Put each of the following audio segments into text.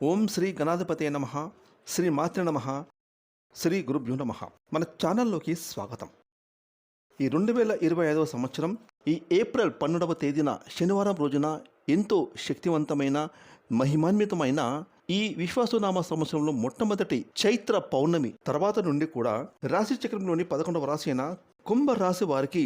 ఓం శ్రీ గణాధిపతే నమ శ్రీ మాతృ నమ శ్రీ గురుభ్యో నమ. మన ఛానల్లోకి స్వాగతం. ఈ రెండు వేల ఇరవై ఐదవ సంవత్సరం ఈ ఏప్రిల్ పన్నెండవ తేదీన శనివారం రోజున ఎంతో శక్తివంతమైన మహిమాన్వితమైన ఈ విశ్వాసనామ సంవత్సరంలో మొట్టమొదటి చైత్ర పౌర్ణమి తర్వాత నుండి కూడా రాశి చక్రంలోని పదకొండవ రాశి అయిన కుంభ రాశి వారికి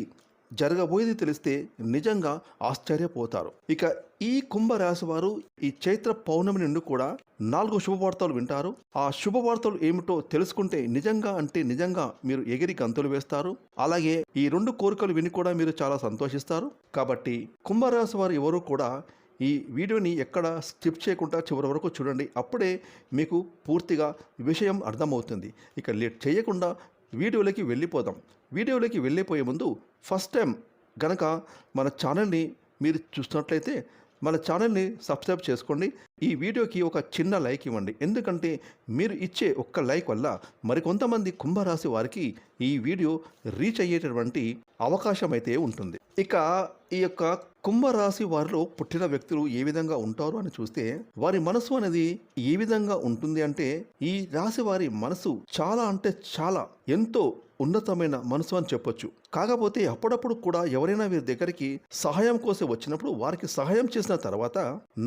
జరగబోయేది తెలిస్తే నిజంగా ఆశ్చర్యపోతారు. ఇక ఈ కుంభరాశి వారు ఈ చైత్ర పౌర్ణమి నుండి కూడా నాలుగు శుభవార్తలు వింటారు. ఆ శుభవార్తలు ఏమిటో తెలుసుకుంటే నిజంగా అంటే నిజంగా మీరు ఎగిరి గంతులు వేస్తారు. అలాగే ఈ రెండు కోరికలు విని కూడా మీరు చాలా సంతోషిస్తారు. కాబట్టి కుంభరాశి వారు ఎవరు కూడా ఈ వీడియోని ఎక్కడ స్కిప్ చేయకుండా చివరి వరకు చూడండి. అప్పుడే మీకు పూర్తిగా విషయం అర్థమవుతుంది. ఇక లేట్ చేయకుండా వీడియోలోకి వెళ్ళిపోదాం. వీడియోలోకి వెళ్ళిపోయే ముందు ఫస్ట్ టైం గనక మన ఛానల్ని మీరు చూస్తున్నట్లయితే మన ఛానల్ని సబ్స్క్రైబ్ చేసుకోండి. ఈ వీడియోకి ఒక చిన్న లైక్ ఇవ్వండి. ఎందుకంటే మీరు ఇచ్చే ఒక్క లైక్ వల్ల మరికొంతమంది కుంభరాశి వారికి ఈ వీడియో రీచ్ అయ్యేటటువంటి అవకాశం అయితే ఉంటుంది. ఇక ఈ యొక్క కుంభరాశి వారిలో పుట్టిన వ్యక్తులు ఏ విధంగా ఉంటారు అని చూస్తే వారి మనసు అనేది ఏ విధంగా ఉంటుంది అంటే ఈ రాశి వారి మనసు చాలా అంటే చాలా ఎంతో ఉన్నతమైన మనసు అని చెప్పొచ్చు. కాకపోతే అప్పుడప్పుడు కూడా ఎవరైనా వీరి దగ్గరికి సహాయం కోసం వచ్చినప్పుడు వారికి సహాయం చేసిన తర్వాత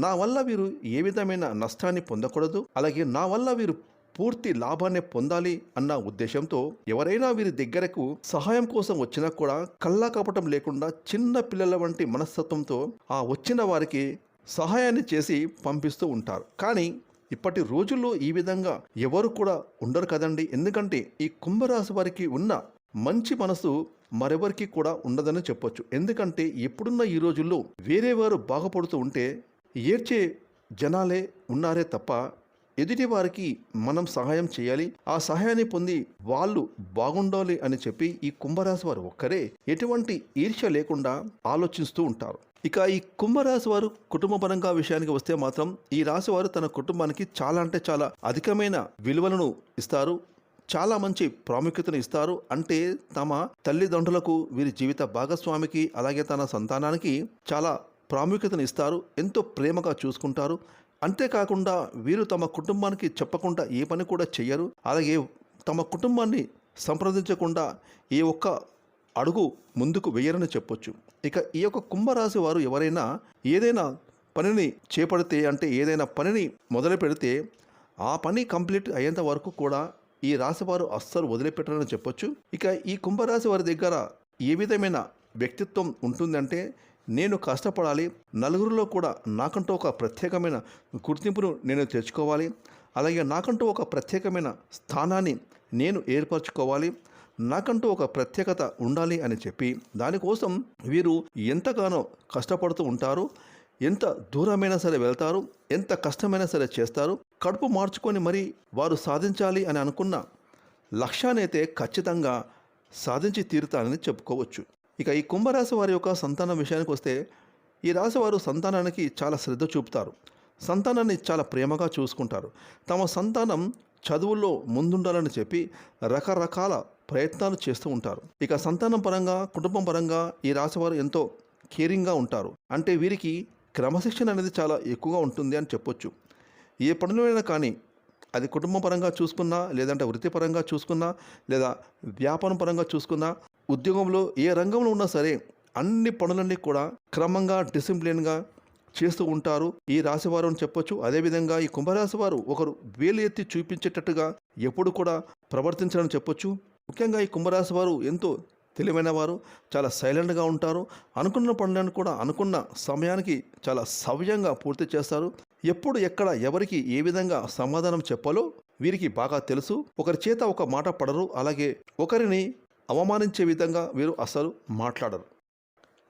నా వల్ల వీరు ఏ విధమైన నష్టాన్ని పొందకూడదు. అలాగే నా వల్ల వీరు పూర్తి లాభాన్ని పొందాలి అన్న ఉద్దేశంతో ఎవరైనా వీరి దగ్గరకు సహాయం కోసం వచ్చినా కూడా కల్లా కపటం లేకుండా చిన్న పిల్లల వంటి మనస్తత్వంతో ఆ వచ్చిన వారికి సహాయాన్ని చేసి పంపిస్తూ ఉంటారు. కానీ ఇప్పటి రోజుల్లో ఈ విధంగా ఎవరు కూడా ఉండరు కదండి. ఎందుకంటే ఈ కుంభరాశి వారికి ఉన్న మంచి మనసు మరెవరికి కూడా ఉండదని చెప్పొచ్చు. ఎందుకంటే ఇప్పుడున్న ఈ రోజుల్లో వేరే వారు బాగుపడుతూ ఉంటే ఏడ్చే జనాలే ఉన్నారే తప్ప ఎదుటి వారికి మనం సహాయం చేయాలి. ఆ సహాయాన్ని పొంది వాళ్ళు బాగుండాలి అని చెప్పి ఈ కుంభరాశి వారు ఒక్కరే ఎటువంటి ఈర్ష్య లేకుండా ఆలోచిస్తూ ఉంటారు. ఇక ఈ కుంభరాశి వారు కుటుంబపరంగా విషయానికి వస్తే మాత్రం ఈ రాశి వారు తన కుటుంబానికి చాలా అంటే చాలా అధికమైన విలువలను ఇస్తారు. చాలా మంచి ప్రాముఖ్యతను ఇస్తారు. అంటే తమ తల్లిదండ్రులకు వీరి జీవిత భాగస్వామికి అలాగే తన సంతానానికి చాలా ప్రాముఖ్యతను ఇస్తారు. ఎంతో ప్రేమగా చూసుకుంటారు. అంతేకాకుండా వీరు తమ కుటుంబానికి చెప్పకుండా ఏ పని కూడా చేయరు అలాగే తమ కుటుంబాన్ని సంప్రదించకుండా ఏ ఒక్క అడుగు ముందుకు వేయరని చెప్పొచ్చు. ఇక ఈ యొక్క కుంభరాశి వారు ఎవరైనా ఏదైనా పనిని చేపడితే అంటే ఏదైనా పనిని మొదలు పెడితే ఆ పని కంప్లీట్ అయ్యేంత వరకు కూడా ఈ రాశివారు అస్సలు వదిలిపెట్టరని చెప్పొచ్చు. ఇక ఈ కుంభరాశి వారి దగ్గర ఏ విధమైన వ్యక్తిత్వం ఉంటుందంటే నేను కష్టపడాలి నలుగురిలో కూడా నాకంటూ ఒక ప్రత్యేకమైన గుర్తింపును నేను తెచ్చుకోవాలి అలాగే నాకంటూ ఒక ప్రత్యేకమైన స్థానాన్ని నేను ఏర్పరచుకోవాలి నాకంటూ ఒక ప్రత్యేకత ఉండాలి అని చెప్పి దానికోసం వీరు ఎంతగానో కష్టపడుతూ ఉంటారు ఎంత దూరమైనా సరే వెళ్తారు ఎంత కష్టమైనా సరే చేస్తారు కడుపు మార్చుకొని మరి వారు సాధించాలి అని అనుకున్న లక్ష్యాన్ని అయితే ఖచ్చితంగా సాధించి తీరుతానని చెప్పుకోవచ్చు. ఇక ఈ కుంభరాశి వారి యొక్క సంతానం విషయానికి వస్తే ఈ రాశి వారు సంతానానికి చాలా శ్రద్ధ చూపుతారు. సంతానాన్ని చాలా ప్రేమగా చూసుకుంటారు. తమ సంతానం చదువుల్లో ముందుండాలని చెప్పి రకరకాల ప్రయత్నాలు చేస్తూ ఉంటారు. ఇక సంతానం పరంగా కుటుంబం పరంగా ఈ రాశివారు ఎంతో కేరింగ్గా ఉంటారు. అంటే వీరికి క్రమశిక్షణ అనేది చాలా ఎక్కువగా ఉంటుంది అని చెప్పొచ్చు. ఏ పనులైనా కానీ అది కుటుంబ పరంగా చూసుకున్నా లేదంటే వృత్తిపరంగా చూసుకున్నా లేదా వ్యాపారం పరంగా చూసుకున్నా ఉద్యోగంలో ఏ రంగంలో ఉన్నా సరే అన్ని పనులన్నీ కూడా క్రమంగా డిసిప్లిన్గా చేస్తూ ఉంటారు. ఈ రాశివారు అని చెప్పొచ్చు. అదేవిధంగా ఈ కుంభరాశి వారు ఒకరు వేలు ఎత్తి చూపించేటట్టుగా ఎప్పుడు కూడా ప్రవర్తించాలని చెప్పొచ్చు. ముఖ్యంగా ఈ కుంభరాశి వారు ఎంతో తెలివైన వారు చాలా సైలెంట్గా ఉంటారు. అనుకున్న పనులను కూడా అనుకున్న సమయానికి చాలా సవ్యంగా పూర్తి చేస్తారు. ఎప్పుడు ఎక్కడ ఎవరికి ఏ విధంగా సమాధానం చెప్పాలో వీరికి బాగా తెలుసు. ఒకరి చేత ఒక మాట పడరు. అలాగే ఒకరిని అవమానించే విధంగా వీరు అసలు మాట్లాడరు.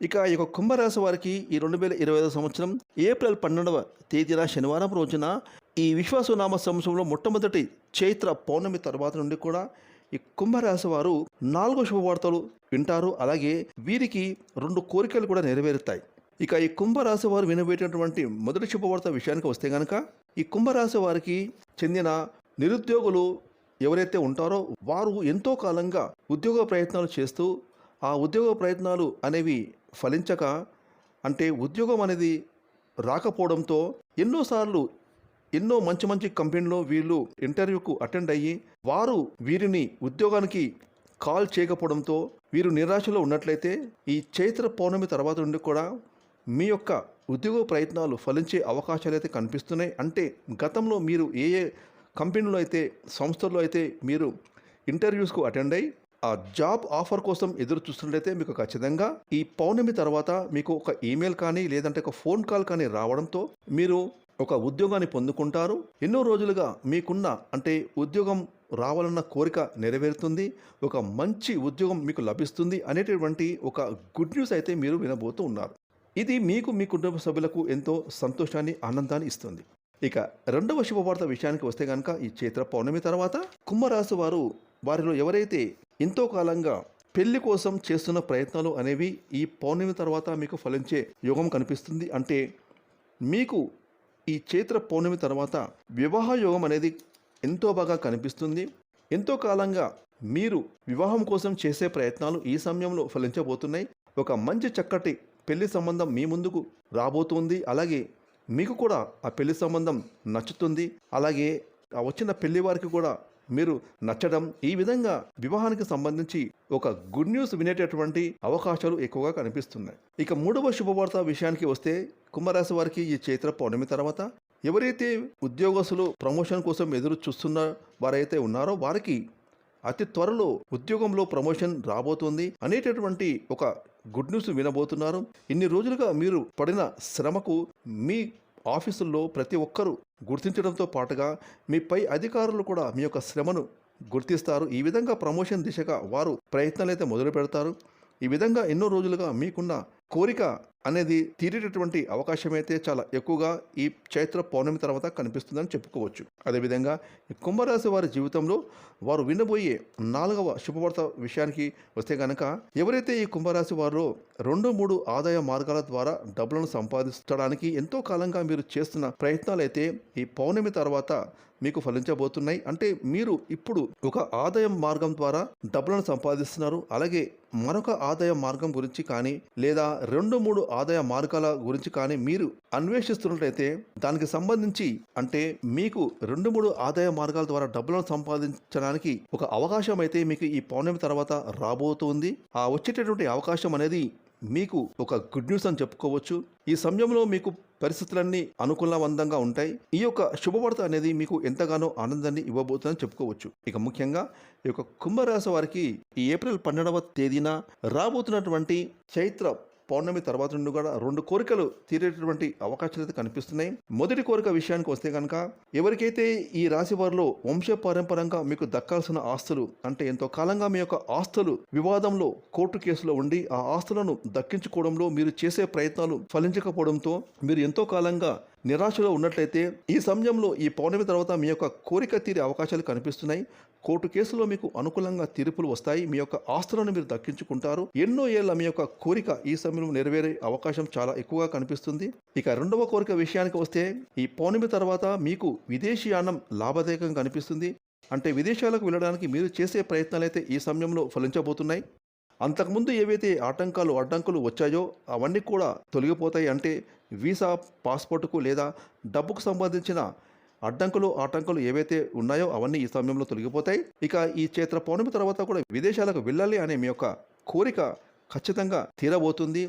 ఇక ఈ యొక్క కుంభరాశి వారికి ఈ రెండు వేల ఇరవై ఐదు సంవత్సరం ఏప్రిల్ పన్నెండవ తేదీన శనివారం రోజున ఈ విశ్వాసనామ సంవత్సరంలో మొట్టమొదటి చైత్ర పౌర్ణమి తర్వాత నుండి కూడా ఈ కుంభరాశి వారు నాలుగో శుభవార్తలు వింటారు. అలాగే వీరికి రెండు కోరికలు కూడా నెరవేరుతాయి. ఇక ఈ కుంభరాశి వారు వినబెట్టినటువంటి మొదటి శుభవార్త విషయానికి వస్తే కనుక ఈ కుంభరాశి వారికి చెందిన నిరుద్యోగులు ఎవరైతే ఉంటారో వారు ఎంతో కాలంగా ఉద్యోగ ప్రయత్నాలు చేస్తూ ఆ ఉద్యోగ ప్రయత్నాలు అనేవి ఫలించక అంటే ఉద్యోగం అనేది రాకపోవడంతో ఎన్నోసార్లు ఎన్నో మంచి మంచి కంపెనీలో వీళ్ళు ఇంటర్వ్యూకు అటెండ్ అయ్యి వారు వీరిని ఉద్యోగానికి కాల్ చేయకపోవడంతో వీరు నిరాశలో ఉన్నట్లయితే ఈ చైత్ర పౌర్ణమి తర్వాత నుండి కూడా మీ యొక్క ఉద్యోగ ప్రయత్నాలు ఫలించే అవకాశాలు అయితే కనిపిస్తున్నాయి. అంటే గతంలో మీరు ఏ ఏ కంపెనీలో అయితే సంస్థల్లో అయితే మీరు ఇంటర్వ్యూస్కు అటెండ్ అయ్యి ఆ జాబ్ ఆఫర్ కోసం ఎదురు చూస్తున్నట్లయితే మీకు ఖచ్చితంగా ఈ పౌర్ణమి తర్వాత మీకు ఒక ఈమెయిల్ కానీ లేదంటే ఒక ఫోన్ కాల్ కానీ రావడంతో మీరు ఒక ఉద్యోగాన్ని పొందుకుంటారు. ఎన్నో రోజులుగా మీకున్న అంటే ఉద్యోగం రావాలన్న కోరిక నెరవేరుతుంది. ఒక మంచి ఉద్యోగం మీకు లభిస్తుంది అనేటటువంటి ఒక గుడ్ న్యూస్ అయితే మీరు వినబోతూ ఉన్నారు. ఇది మీకు మీ కుటుంబ సభ్యులకు ఎంతో సంతోషాన్ని ఆనందాన్ని ఇస్తుంది. ఇక రెండవ శుభవార్త విషయానికి వస్తే కనుక ఈ చైత్ర పౌర్ణమి తర్వాత కుంభరాశి వారు వారిలో ఎవరైతే ఎంతో కాలంగా పెళ్ళి కోసం చేస్తున్న ప్రయత్నాలు అనేవి ఈ పౌర్ణమి తర్వాత మీకు ఫలించే యోగం కనిపిస్తుంది. అంటే మీకు ఈ చైత్ర పౌర్ణమి తర్వాత వివాహ యోగం అనేది ఎంతో బాగా కనిపిస్తుంది. ఎంతో కాలంగా మీరు వివాహం కోసం చేసే ప్రయత్నాలు ఈ సమయంలో ఫలించబోతున్నాయి. ఒక మంచి చక్కటి పెళ్ళి సంబంధం మీ ముందుకు రాబోతుంది. అలాగే మీకు కూడా ఆ పెళ్ళి సంబంధం నచ్చుతుంది. అలాగే ఆ వచ్చిన పెళ్ళి వారికి కూడా మీరు నచ్చడం ఈ విధంగా వివాహానికి సంబంధించి ఒక గుడ్ న్యూస్ వినేటటువంటి అవకాశాలు ఎక్కువగా కనిపిస్తున్నాయి. ఇక మూడవ శుభవార్త విషయానికి వస్తే కుంభరాశి వారికి ఈ చైత్ర పౌర్ణమి తర్వాత ఎవరైతే ఉద్యోగస్తులు ప్రమోషన్ కోసం ఎదురు చూస్తున్న వారైతే ఉన్నారో వారికి అతి త్వరలో ఉద్యోగంలో ప్రమోషన్ రాబోతుంది అనేటటువంటి ఒక గుడ్ న్యూస్ వినబోతున్నారు. ఇన్ని రోజులుగా మీరు పడిన శ్రమకు మీ ఆఫీసుల్లో ప్రతి ఒక్కరూ గుర్తించడంతో పాటుగా మీ పై అధికారులు కూడా మీ యొక్క శ్రమను గుర్తిస్తారు. ఈ విధంగా ప్రమోషన్ దిశగా వారు ప్రయత్నాలు అయితే మొదలు పెడతారు ఈ విధంగా ఎన్నో రోజులుగా మీకున్న కోరిక అనేది తీరేటటువంటి అవకాశం అయితే చాలా ఎక్కువగా ఈ చైత్ర పౌర్ణమి తర్వాత కనిపిస్తుందని చెప్పుకోవచ్చు. అదేవిధంగా ఈ కుంభరాశి వారి జీవితంలో వారు వినబోయే నాలుగవ శుభవార్త విషయానికి వస్తే కనుక ఎవరైతే ఈ కుంభరాశి వారు రెండు మూడు ఆదాయ మార్గాల ద్వారా డబ్బులను సంపాదించడానికి ఎంతో కాలంగా మీరు చేస్తున్న ప్రయత్నాలు అయితే ఈ పౌర్ణమి తర్వాత మీకు ఫలించబోతున్నాయి. అంటే మీరు ఇప్పుడు ఒక ఆదాయం మార్గం ద్వారా డబ్బులను సంపాదిస్తున్నారు. అలాగే మరొక ఆదాయ మార్గం గురించి కానీ లేదా రెండు మూడు ఆదాయ మార్గాల గురించి కానీ మీరు అన్వేషిస్తున్నట్లయితే దానికి సంబంధించి అంటే మీకు రెండు మూడు ఆదాయ మార్గాల ద్వారా డబ్బులను సంపాదించడానికి ఒక అవకాశం అయితే మీకు ఈ పౌర్ణమి తర్వాత రాబోతుంది. ఆ వచ్చేటటువంటి అవకాశం అనేది మీకు ఒక గుడ్ న్యూస్ అని చెప్పుకోవచ్చు. ఈ సమయంలో మీకు పరిస్థితులన్నీ అనుకూలవంతంగా ఉంటాయి. ఈ యొక్క శుభవార్త అనేది మీకు ఎంతగానో ఆనందాన్ని ఇవ్వబోతుందని చెప్పుకోవచ్చు. ఇక ముఖ్యంగా ఈ యొక్క కుంభరాశి వారికి ఈ ఏప్రిల్ పన్నెండవ తేదీన రాబోతున్నటువంటి చైత్ర పౌర్ణమి తర్వాత నుండి కూడా రెండు కోరికలు తీరేటటువంటి అవకాశాలు అయితే కనిపిస్తున్నాయి. మొదటి కోరిక విషయానికి వస్తే కనుక ఎవరికైతే ఈ రాశి వారిలో వంశ పారంపరంగా మీకు దక్కాల్సిన ఆస్తులు అంటే ఎంతో కాలంగా మీ యొక్క ఆస్తులు వివాదంలో కోర్టు కేసులో ఉండి ఆ ఆస్తులను దక్కించుకోవడంలో మీరు చేసే ప్రయత్నాలు ఫలించకపోవడంతో మీరు ఎంతో కాలంగా నిరాశలో ఉన్నట్లయితే ఈ సమయంలో ఈ పౌర్ణమి తర్వాత మీ యొక్క కోరిక తీరే అవకాశాలు కనిపిస్తున్నాయి. కోర్టు కేసులో మీకు అనుకూలంగా తీర్పులు వస్తాయి. మీ యొక్క ఆస్తులను మీరు దక్కించుకుంటారు. ఎన్నో ఏళ్ళ మీ యొక్క కోరిక ఈ సమయంలో నెరవేరే అవకాశం చాలా ఎక్కువగా కనిపిస్తుంది. ఇక రెండవ కోరిక విషయానికి వస్తే ఈ పౌర్ణమి తర్వాత మీకు విదేశీయానం లాభదాయకంగా కనిపిస్తుంది. అంటే విదేశాలకు వెళ్ళడానికి మీరు చేసే ప్రయత్నాలు అయితే ఈ సమయంలో ఫలించబోతున్నాయి. అంతకుముందు ఏవైతే ఆటంకాలు అడ్డంకులు వచ్చాయో అవన్నీ కూడా తొలగిపోతాయి అంటే వీసా పాస్పోర్టుకు లేదా డబ్బుకు సంబంధించిన అడ్డంకులు ఆటంకులు ఏవైతే ఉన్నాయో అవన్నీ ఈ సమయంలో తొలగిపోతాయి. ఇక ఈ చైత్ర పౌర్ణమి తర్వాత కూడా విదేశాలకు వెళ్ళాలి అనే మీ యొక్క కోరిక ఖచ్చితంగా తీరబోతుంది.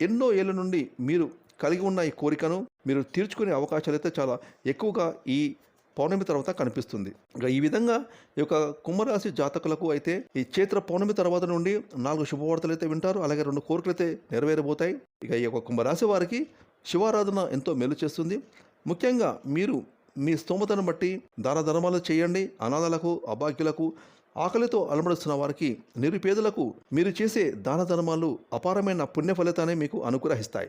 ఎన్నో ఏళ్ళ నుండి మీరు కలిగి ఉన్న ఈ కోరికను మీరు తీర్చుకునే అవకాశాలు అయితే చాలా ఎక్కువగా ఈ పౌర్ణమి తర్వాత కనిపిస్తుంది. ఇక ఈ విధంగా ఈ యొక్క కుంభరాశి జాతకులకు అయితే ఈ చైత్ర పౌర్ణమి తర్వాత నుండి నాలుగు శుభవార్తలు అయితే వింటారు. అలాగే రెండు కోరికలు అయితే నెరవేరబోతాయి. ఇక ఈ యొక్క కుంభరాశి వారికి శివారాధన ఎంతో మేలు చేస్తుంది. ముఖ్యంగా మీరు మీ స్తోమతను బట్టి దాన ధర్మాలు చేయండి. అనాథలకు అభాగ్యులకు ఆకలితో అలమడుస్తున్న వారికి నిరుపేదలకు మీరు చేసే దాన ధర్మాలు అపారమైన పుణ్య ఫలితాన్ని మీకు అనుగ్రహిస్తాయి.